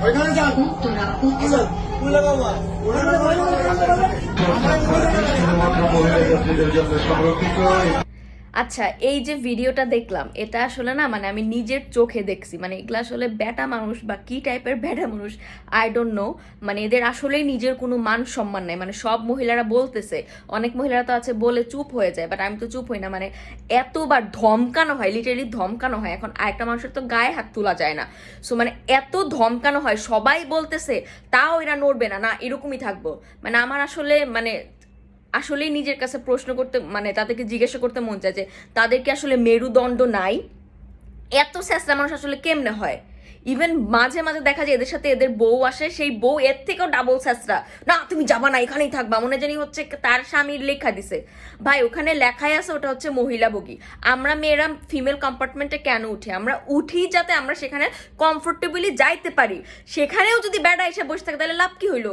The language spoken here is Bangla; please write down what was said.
ওইখানে যান শুধুমাত্র মহিলা যাত্রীদের জন্য সংরক্ষিত আচ্ছা এই যে ভিডিওটা দেখলাম, এটা আসলে না মানে আমি নিজের চোখে দেখছি মানে এগুলো আসলে ব্যাটা মানুষ বা কি টাইপের ব্যাটা মানুষ আই ডোন্ট নো মানে এদের আসলেই নিজের কোনো মান সম্মান নাই মানে সব মহিলারা বলতেছে, অনেক মহিলারা তো আছে বলে চুপ হয়ে যায় বাট আমি তো চুপ হই না মানে এতবার ধমকানো হয় লিটারেলি ধমকানো হয়, এখন আরেকটা মানুষের তো গায়ে হাত তোলা যায় না সো মানে এত ধমকানো হয়, সবাই বলতেছে, তাও এরা নড়বে না না এরকমই থাকব মানে আমার আসলে মানে আসলেই নিজের কাছে প্রশ্ন করতে মানে তাদেরকে জিজ্ঞাসা করতে মন চায় যে, তাদের কি আসলে মেরুদণ্ড নাই? এত স্যাসরা মানুষ আসলে কেমনে হয়? ইভেন মাঝে মাঝে দেখা যায় এদের সাথে এদের বউ আসে, সেই বউ এর থেকেও ডাবল স্যাসরা না, তুমি যাবা না, এখানেই থাকবা। মনে জানি হচ্ছে তার স্বামীর লেখা দিছে। ভাই, ওখানে লেখাই আছে, ওটা হচ্ছে মহিলা বগি আমরা মেয়েরা ফিমেল কম্পার্টমেন্টে কেন উঠি? আমরা উঠি যাতে আমরা সেখানে কমফোর্টেবলি যাইতে পারি। সেখানেও যদি বেড়া এসে বসে থাকে, তাহলে লাভ কি হইল?